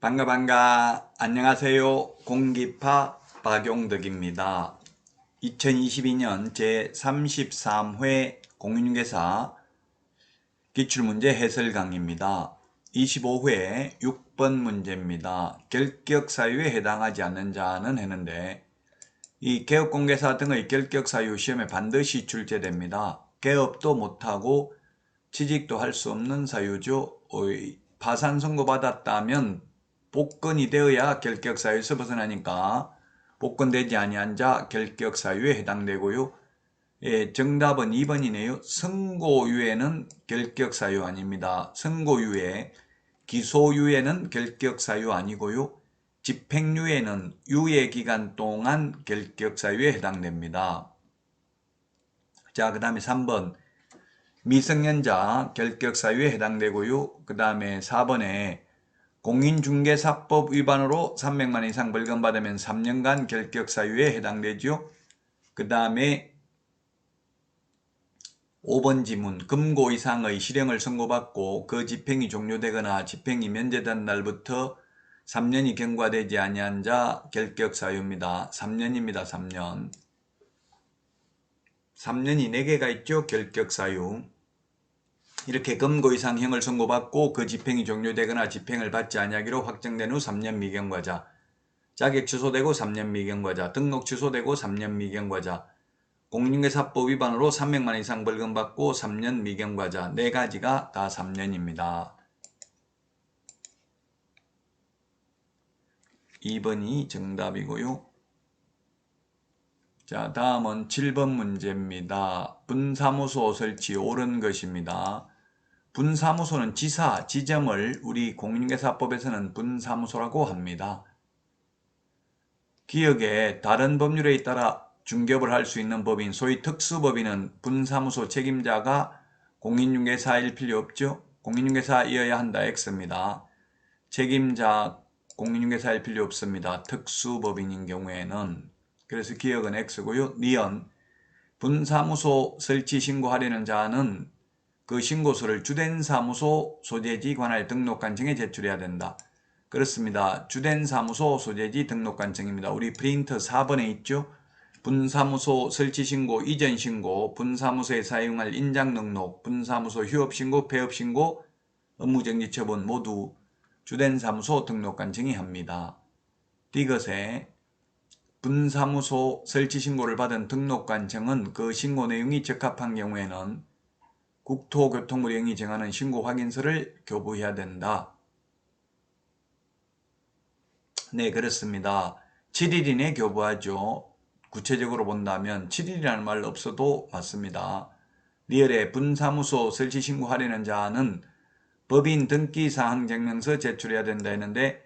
반가 반가. 안녕하세요. 공기파 박용덕입니다. 2022년 제33회 공인중개사 기출문제 해설 강의입니다. 25회 6번 문제입니다. 결격사유에 해당하지 않는 자는 했는데 이 개업공개사 등의 결격사유 시험에 반드시 출제됩니다. 개업도 못하고 취직도 할 수 없는 사유죠. 파산 선고받았다면 복권이 되어야 결격사유에서 벗어나니까 복권되지 아니한 자 결격사유에 해당되고요. 예, 정답은 2번이네요. 선고유예는 결격사유 아닙니다. 선고유예, 기소유예는 결격사유 아니고요. 집행유예는 유예기간 동안 결격사유에 해당됩니다. 자, 그 다음에 3번 미성년자 결격사유에 해당되고요. 그 다음에 4번에 공인중개사법 위반으로 300만 이상 벌금 받으면 3년간 결격사유에 해당되죠. 그 다음에 5번 지문 금고 이상의 실형을 선고받고 그 집행이 종료되거나 집행이 면제된 날부터 3년이 경과되지 아니한 자 결격사유입니다. 3년입니다. 3년 3년이 4개가 있죠. 결격사유 이렇게 금고 이상 형을 선고받고 그 집행이 종료되거나 집행을 받지 아니하기로 확정된 후 3년 미경과자 자격 취소되고 3년 미경과자 등록 취소되고 3년 미경과자 공인중개사법 위반으로 300만 이상 벌금 받고 3년 미경과자 네 가지가 다 3년입니다. 2번이 정답이고요. 자 다음은 7번 문제입니다. 분사무소 설치 옳은 것입니다. 분사무소는 지사, 지점을 우리 공인중개사법에서는 분사무소라고 합니다. 기업의 다른 법률에 따라 중개업을 할 수 있는 법인, 소위 특수법인은 분사무소 책임자가 공인중개사일 필요 없죠. 공인중개사이어야 한다 X입니다. 책임자 공인중개사일 필요 없습니다. 특수법인인 경우에는 그래서 기억은 X고요. 니은 분사무소 설치 신고하려는 자는 그 신고서를 주된 사무소 소재지 관할 등록관청에 제출해야 된다. 그렇습니다. 주된 사무소 소재지 등록관청입니다. 우리 프린터 4번에 있죠. 분사무소 설치신고, 이전신고, 분사무소에 사용할 인장등록, 분사무소 휴업신고, 폐업신고, 업무정지 처분 모두 주된 사무소 등록관청이 합니다. 이것에 분사무소 설치신고를 받은 등록관청은 그 신고 내용이 적합한 경우에는 국토교통부령이 정하는 신고 확인서를 교부해야 된다. 네 그렇습니다. 7일 이내 교부하죠. 구체적으로 본다면 7일이라는 말 없어도 맞습니다. 리얼에 분사무소 설치 신고하려는 자는 법인 등기사항 증명서 제출해야 된다 했는데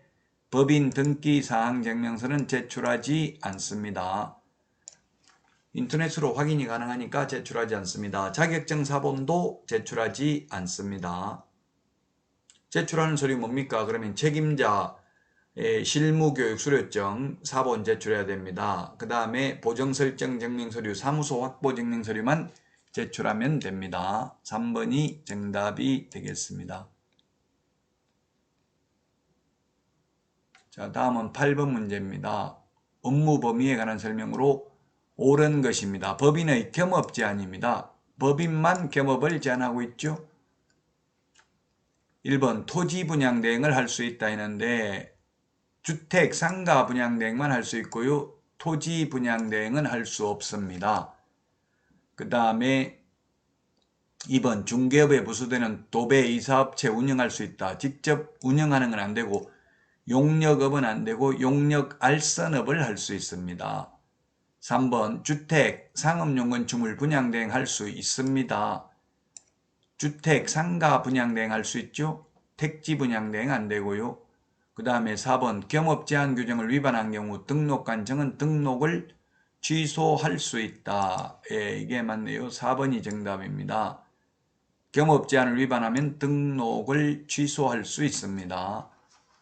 법인 등기사항 증명서는 제출하지 않습니다. 인터넷으로 확인이 가능하니까 제출하지 않습니다. 자격증 사본도 제출하지 않습니다. 제출하는 소리 뭡니까? 그러면 책임자 실무교육 수료증 사본 제출해야 됩니다. 그 다음에 보정설정 증명서류 사무소 확보 증명서류만 제출하면 됩니다. 3번이 정답이 되겠습니다. 자 다음은 8번 문제입니다. 업무 범위에 관한 설명으로 옳은 것입니다. 법인의 겸업 제한입니다. 법인만 겸업을 제한하고 있죠. 1번 토지 분양 대행을 할 수 있다 했는데 주택 상가 분양 대행만 할 수 있고요. 토지 분양 대행은 할 수 없습니다. 그 다음에 2번 중개업에 부수되는 도배 이사업체 운영할 수 있다. 직접 운영하는 건 안 되고 용역업은 안 되고 용역 알선업을 할 수 있습니다. 3번 주택 상업용 건축물 분양대행 할 수 있습니다. 주택 상가 분양대행 할 수 있죠. 택지 분양대행 안 되고요. 그 다음에 4번 겸업 제한 규정을 위반한 경우 등록관청은 등록을 취소할 수 있다. 예, 이게 맞네요. 4번이 정답입니다. 겸업 제한을 위반하면 등록을 취소할 수 있습니다.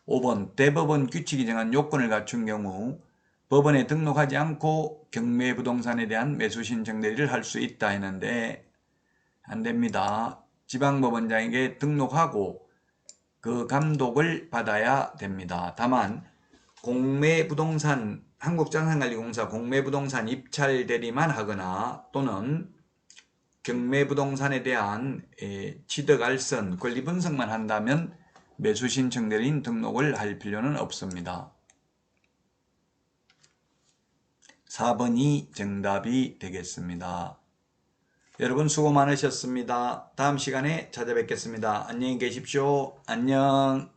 5번 대법원 규칙이 정한 요건을 갖춘 경우 법원에 등록하지 않고 경매부동산에 대한 매수 신청 대리를 할 수 있다 했는데 안됩니다. 지방법원장에게 등록하고 그 감독을 받아야 됩니다. 다만 공매부동산 한국장산관리공사 공매부동산 입찰 대리만 하거나 또는 경매부동산에 대한 에, 취득 알선 권리 분석만 한다면 매수 신청 대리인 등록을 할 필요는 없습니다. 4번이 정답이 되겠습니다. 여러분 수고 많으셨습니다. 다음 시간에 찾아뵙겠습니다. 안녕히 계십시오. 안녕.